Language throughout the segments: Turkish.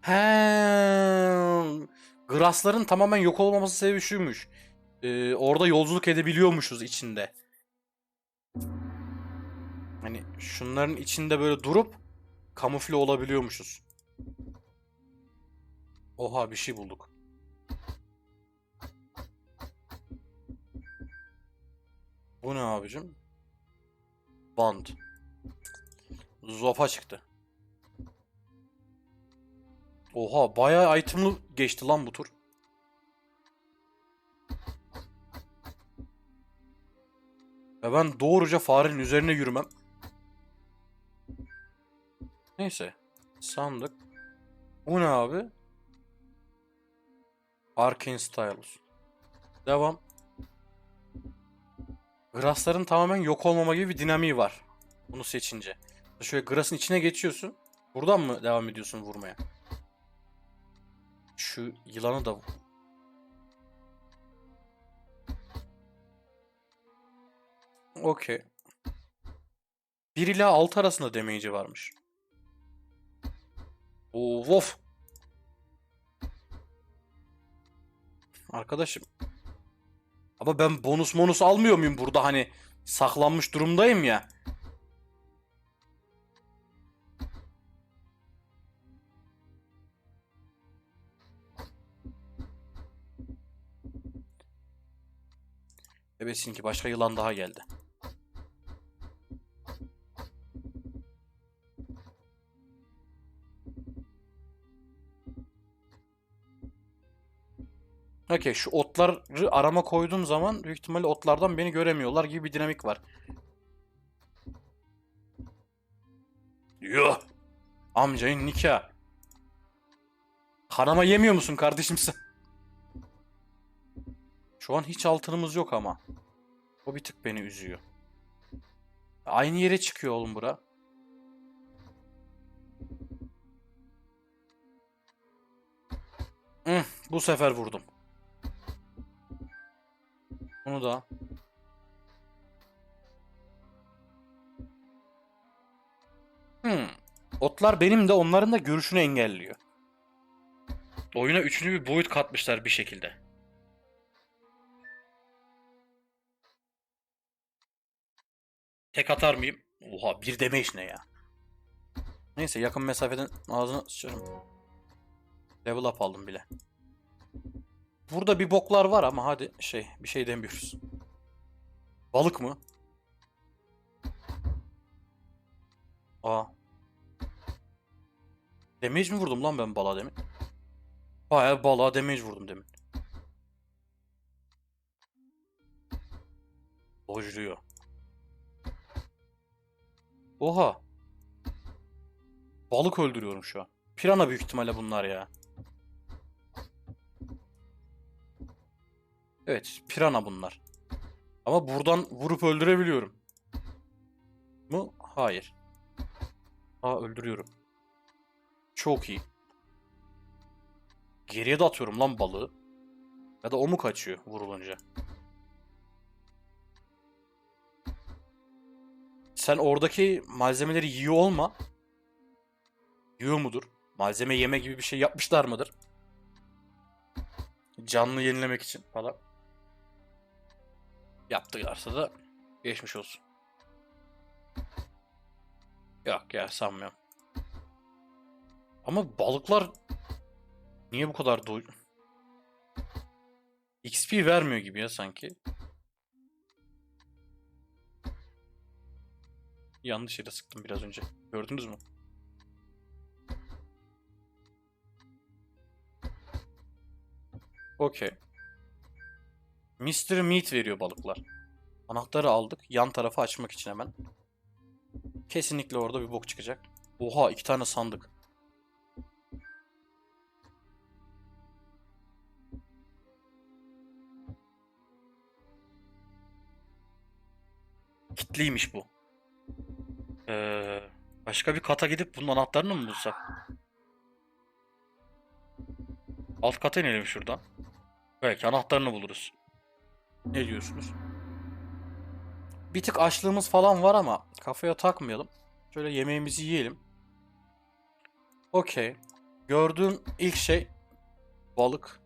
He. Grassların tamamen yok olmaması sebebi şuymuş. Ee, orada yolculuk edebiliyormuşuz içinde. Hani şunların içinde böyle durup kamufle olabiliyormuşuz. Oha bir şey bulduk. Bu ne abicim? Band. Zopa çıktı. Oha bayağı itemlı geçti lan bu tur. Ve ben doğruca farenin üzerine yürümem. Neyse. Sandık. Bu ne abi? Arcane Styles. Devam. Grassların tamamen yok olmama gibi bir dinamiği var. Bunu seçince. Şöyle Grass'ın içine geçiyorsun. Buradan mı devam ediyorsun vurmaya? Şu yılanı da Okey. 1 ila 6 arasında damage'i varmış. Oo, wof. Arkadaşım. Ama ben bonus bonus almıyor muyum burada hani saklanmış durumdayım ya. Bebesin ki başka yılan daha geldi. Okey şu otları arama koyduğum zaman büyük ihtimalle otlardan beni göremiyorlar gibi bir dinamik var. Yuh! Amcayın nikah. Kanama yemiyor musun kardeşim sen? Şu an hiç altınımız yok ama. O bir tık beni üzüyor. Aynı yere çıkıyor oğlum bura. Hı, bu sefer vurdum. Bunu da. Hmm. Otlar benim de onların da görüşünü engelliyor. Oyuna üçüncü bir boyut katmışlar bir şekilde. Tek atar mıyım? Oha bir deme ne ya? Neyse yakın mesafeden ağzına sıçarım. Level up aldım bile. Burada bir boklar var ama hadi şey bir şey demiyoruz. Balık mı? Aa. Damage mi vurdum lan ben balığa demin? Bayağı balığa damage vurdum demin. Dojluyor. Oha. Balık öldürüyorum şu an. Pirana büyük ihtimalle bunlar ya. Evet, pirana bunlar. Ama buradan vurup öldürebiliyorum. Mu? Hayır. Aa öldürüyorum. Çok iyi. Geriye de atıyorum lan balığı. Ya da o mu kaçıyor vurulunca? Sen oradaki malzemeleri yiyor olma. Yiyor mudur? Malzeme yeme gibi bir şey yapmışlar mıdır? Canlı yenilemek için falan. Yaptılarsa da geçmiş olsun. Yok ya sanmıyorum. Ama balıklar niye bu kadar doy... XP vermiyor gibi ya sanki. Yanlış yere sıktım biraz önce. Gördünüz mü? Okey. Mystery Meat veriyor balıklar. Anahtarı aldık. Yan tarafı açmak için hemen. Kesinlikle orada bir bok çıkacak. Oha iki tane sandık. Kitliymiş bu. Ee, başka bir kata gidip bunun anahtarını mı bulsak? Alt kata inelim şuradan. Belki anahtarını buluruz. Ne diyorsunuz? Bir tık açlığımız falan var ama kafaya takmayalım. Şöyle yemeğimizi yiyelim. Okey. Gördüğüm ilk şey balık.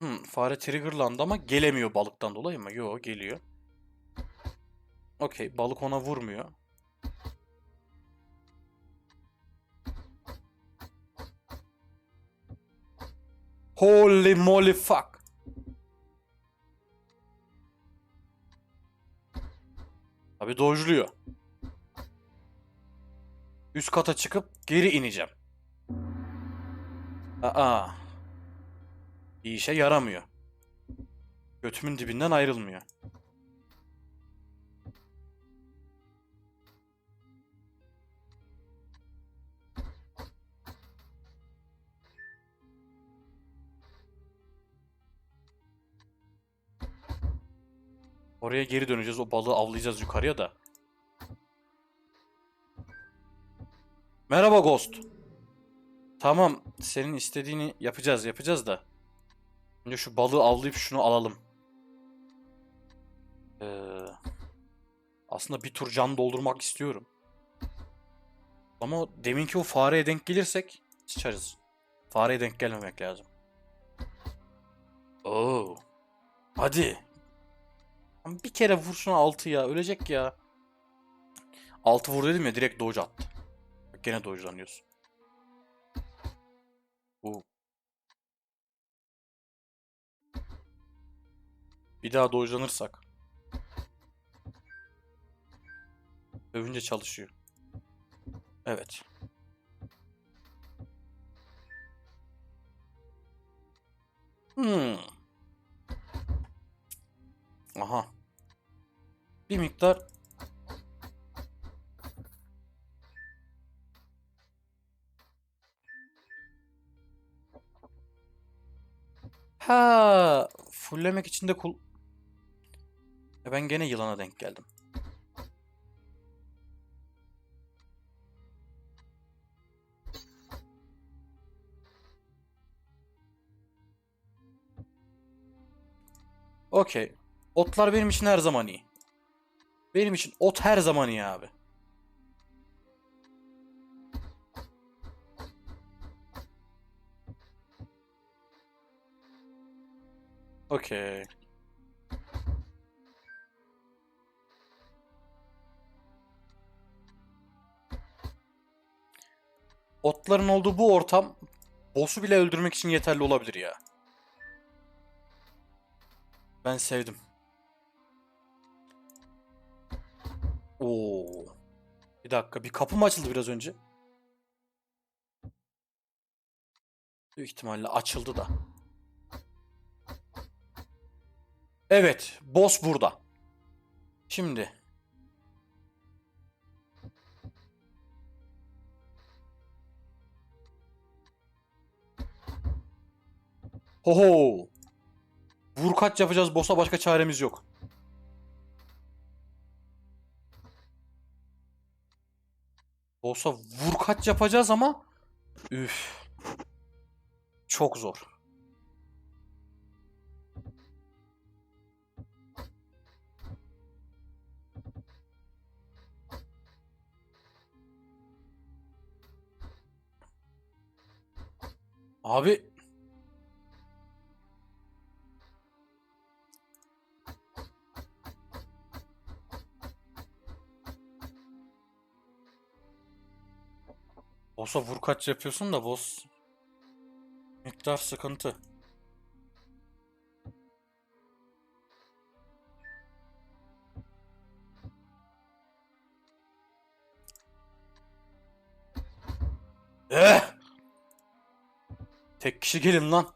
Hmm, fare triggerlandı ama gelemiyor balıktan dolayı mı? Yo geliyor. Okey balık ona vurmuyor. Holy moly fuck. Abi dojluyor. Üst kata çıkıp geri ineceğim. Aa. Bir işe yaramıyor. Götümün dibinden ayrılmıyor. Oraya geri döneceğiz. O balığı avlayacağız yukarıya da. Merhaba Ghost. Tamam, senin istediğini yapacağız, yapacağız da. Önce şu balığı avlayıp şunu alalım. Ee, aslında bir tur can doldurmak istiyorum. Ama deminki o fareye denk gelirsek sıçarız. Fareye denk gelmemek lazım. Oo. Hadi. Bir kere vursun altı ya. Ölecek ya. Altı vur dedim ya direkt dodge attı. Bak gene dodge'lanıyorsun. Bu. Bir daha dodge'lanırsak. Övünce çalışıyor. Evet. Hmm. Bir miktar Ha, fulllemek için de kul... E ben gene yılana denk geldim. Okey. Otlar benim için her zaman iyi. Benim için ot her zaman iyi abi. Okey. Otların olduğu bu ortam boss'u bile öldürmek için yeterli olabilir ya. Ben sevdim. Oo. Bir dakika, bir kapı mı açıldı biraz önce? Büyük ihtimalle açıldı da. Evet, boss burada. Şimdi. Hoho. Vur kaç yapacağız boss'a başka çaremiz yok. Boss'a vur kaç yapacağız ama üf. Çok zor. Abi Boss'a vur kaç yapıyorsun da boss miktar sıkıntı. Eh! Tek kişi gelin lan.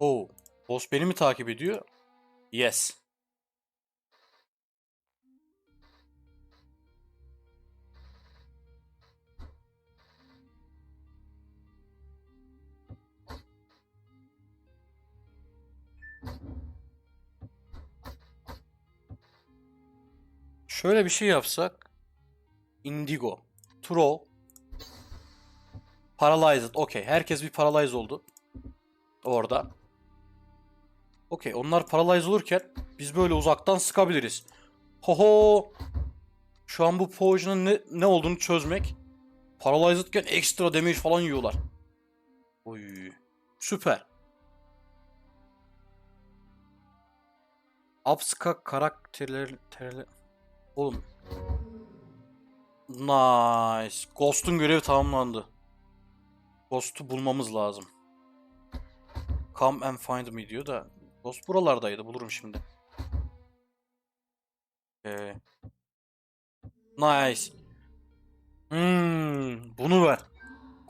Oo, boss beni mi takip ediyor? Yes. Şöyle bir şey yapsak. Indigo. Troll. Paralyzed. Okey. Herkes bir paralyze oldu. Orada. Okey. Onlar paralyze olurken biz böyle uzaktan sıkabiliriz. Hoho. Şu an bu potion'un ne, ne olduğunu çözmek. Paralyzed'ken ekstra damage falan yiyorlar. Oy. Süper. Abska karakterleri... terle- Oğlum. Nice. Ghost'un görevi tamamlandı. Ghost'u bulmamız lazım. Come and find me diyor da. Ghost buralardaydı. Bulurum şimdi. Ee, nice. Hmm, bunu ver.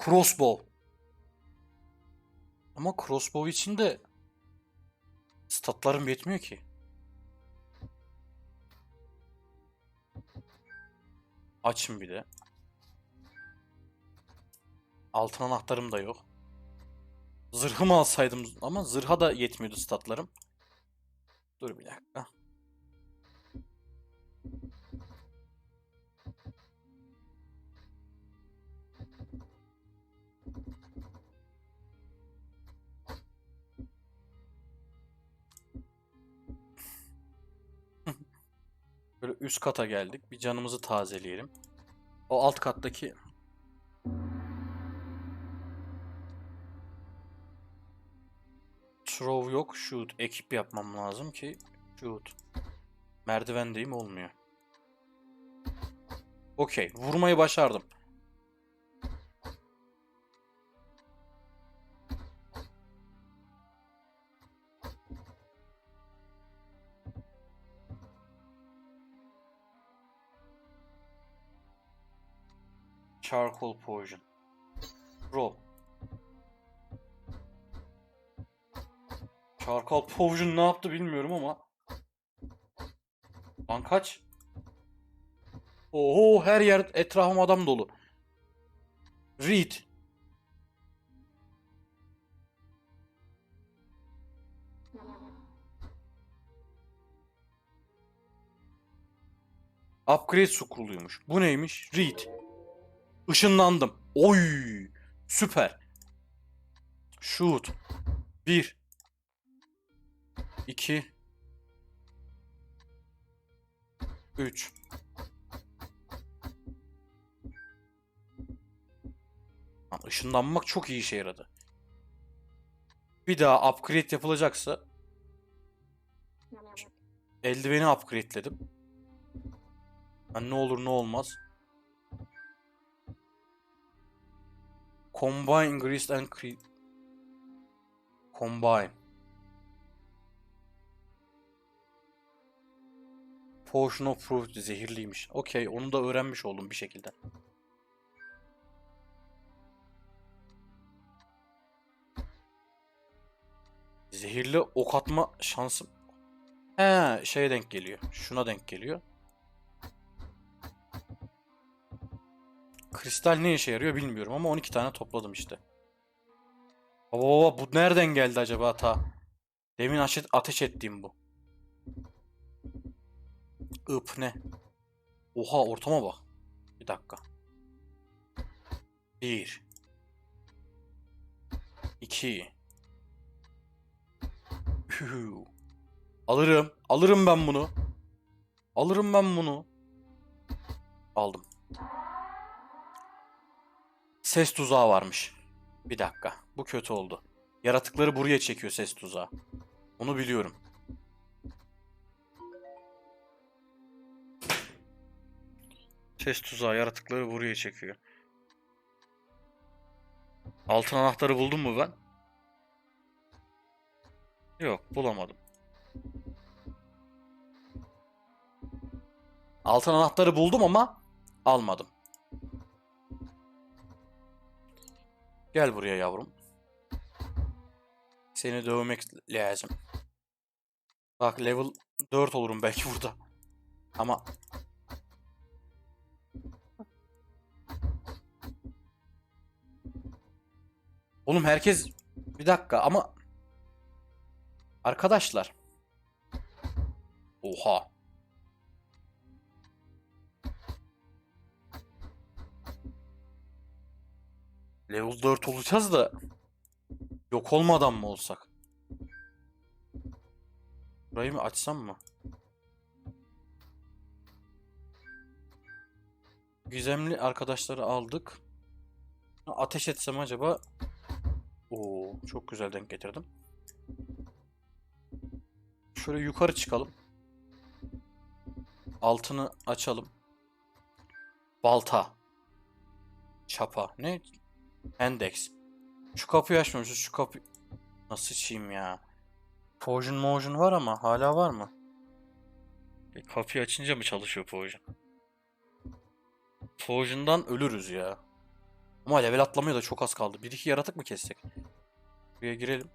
Crossbow. Ama crossbow için de statlarım yetmiyor ki. Açım bir de. Altın anahtarım da yok. Zırhımı alsaydım ama zırha da yetmiyordu statlarım. Dur bir dakika. Üst kata geldik. Bir canımızı tazeleyelim. O alt kattaki Throw yok. Shoot. Ekip yapmam lazım ki shoot. Merdivendeyim olmuyor. Okey. Vurmayı başardım. Charcoal poison. Roll. Charcoal poison ne yaptı bilmiyorum ama. Lan kaç? Oho her yer etrafım adam dolu. Read. Upgrade scroll'uymuş. Bu neymiş? Read. Işınlandım. Oy! Süper. Shoot. 1 2 3 Lan ışınlanmak çok iyi işe yaradı. Bir daha upgrade yapılacaksa eldiveni upgrade'ledim. Ben ne olur ne olmaz. Combine Grease and Cre Combine. Potion of Fruit zehirliymiş. Okey, onu da öğrenmiş oldum bir şekilde. Zehirli ok atma şansım. He, şeye denk geliyor. Şuna denk geliyor. Kristal ne işe yarıyor bilmiyorum ama 12 tane topladım işte. Baba baba bu nereden geldi acaba ta? Demin ateş, ettiğim bu. Ip ne? Oha ortama bak. Bir dakika. Bir. İki. Hü. Alırım. Alırım ben bunu. Alırım ben bunu. Aldım. Ses tuzağı varmış. Bir dakika. Bu kötü oldu. Yaratıkları buraya çekiyor ses tuzağı. Onu biliyorum. Ses tuzağı yaratıkları buraya çekiyor. Altın anahtarı buldum mu ben? Yok bulamadım. Altın anahtarı buldum ama almadım. Gel buraya yavrum. Seni dövmek lazım. Bak level 4 olurum belki burada. Ama Oğlum herkes bir dakika ama arkadaşlar. Oha. Level 4 olacağız da yok olmadan mı olsak? Burayı mı açsam mı? Gizemli arkadaşları aldık. Ateş etsem acaba? Oo, çok güzel denk getirdim. Şöyle yukarı çıkalım. Altını açalım. Balta. Çapa. Ne? Endex. Şu kapıyı açmamışız. Şu kapı... Nasıl sıçayım ya? Potion motion var ama hala var mı? E, kapıyı açınca mı çalışıyor Potion? Potion'dan ölürüz ya. Ama level atlamaya da çok az kaldı. Bir iki yaratık mı kessek? Buraya girelim.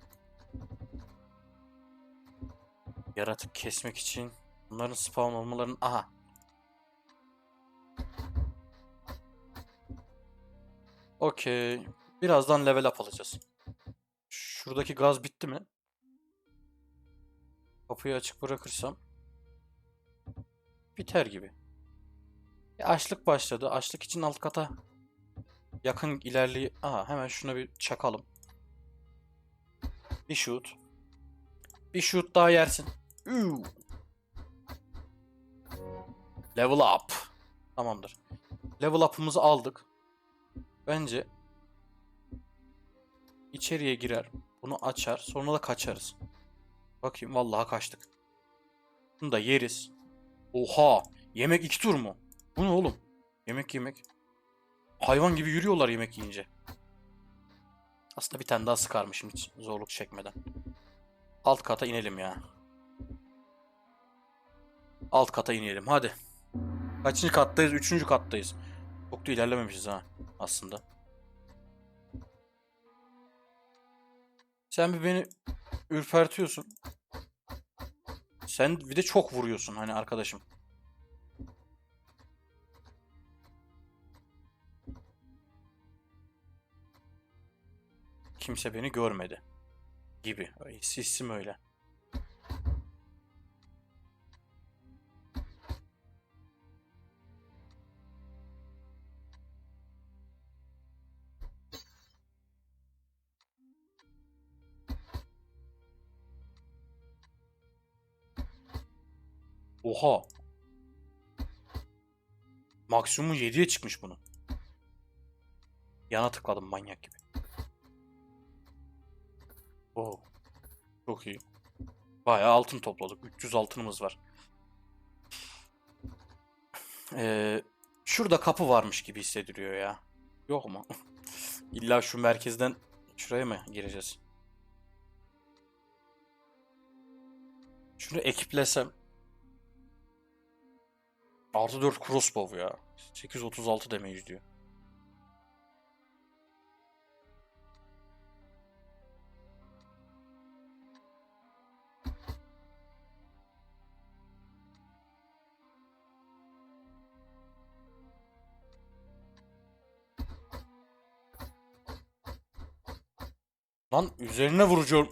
Yaratık kesmek için bunların spawn olmalarının... Aha. Okey. Birazdan level up alacağız. Şuradaki gaz bitti mi? Kapıyı açık bırakırsam biter gibi. E, açlık başladı. Açlık için alt kata yakın ilerliyor. Aha hemen şuna bir çakalım. Bir shoot. Bir shoot daha yersin. Üü. Level up. Tamamdır. Level up'ımızı aldık. Bence içeriye girer. Bunu açar. Sonra da kaçarız. Bakayım vallahi kaçtık. Bunu da yeriz. Oha! Yemek iki tur mu? Bu ne oğlum? Yemek yemek. Hayvan gibi yürüyorlar yemek yiyince. Aslında bir tane daha sıkarmışım hiç zorluk çekmeden. Alt kata inelim ya. Alt kata inelim hadi. Kaçıncı kattayız? Üçüncü kattayız. Çok da ilerlememişiz ha aslında. Sen bir beni ürpertiyorsun. Sen bir de çok vuruyorsun hani arkadaşım. Kimse beni görmedi. Gibi. His- Hissim öyle. Oha. Maksimum 7'ye çıkmış bunun. Yana tıkladım manyak gibi. Oo. Çok iyi. Bayağı altın topladık. 300 altınımız var. Ee, şurada kapı varmış gibi hissediliyor ya. Yok mu? İlla şu merkezden şuraya mı gireceğiz? Şunu ekiplesem. Artı 4 crossbow ya. 836 damage diyor. Lan üzerine vuracağım.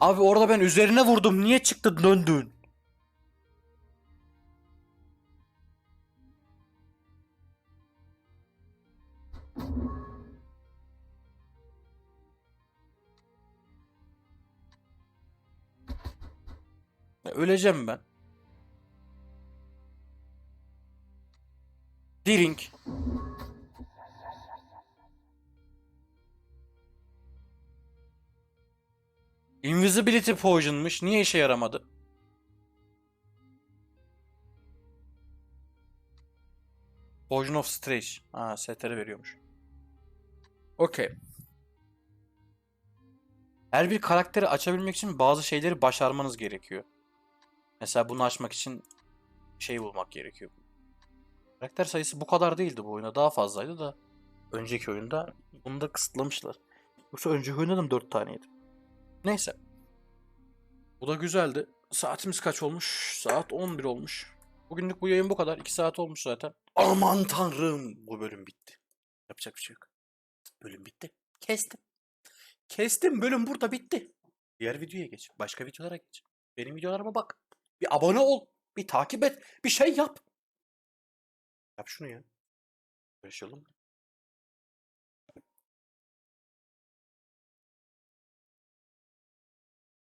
Abi orada ben üzerine vurdum. Niye çıktı döndün? Öleceğim ben. Drink. Invisibility Potion'muş. Niye işe yaramadı? Potion of Stretch. Ha, STR veriyormuş. Okey. Her bir karakteri açabilmek için bazı şeyleri başarmanız gerekiyor. Mesela bunu açmak için şey bulmak gerekiyor. Karakter sayısı bu kadar değildi bu oyunda. Daha fazlaydı da önceki oyunda bunu da kısıtlamışlar. Yoksa önceki oyunda da 4 taneydi. Neyse. Bu da güzeldi. Saatimiz kaç olmuş? Saat 11 olmuş. Bugünlük bu yayın bu kadar. 2 saat olmuş zaten. Aman tanrım. Bu bölüm bitti. Yapacak bir şey yok. Bölüm bitti. Kestim. Kestim. Bölüm burada bitti. Diğer videoya geç. Başka videolara geç. Benim videolarıma bak. Bir abone ol. Bir takip et. Bir şey yap. Yap şunu ya. Mu?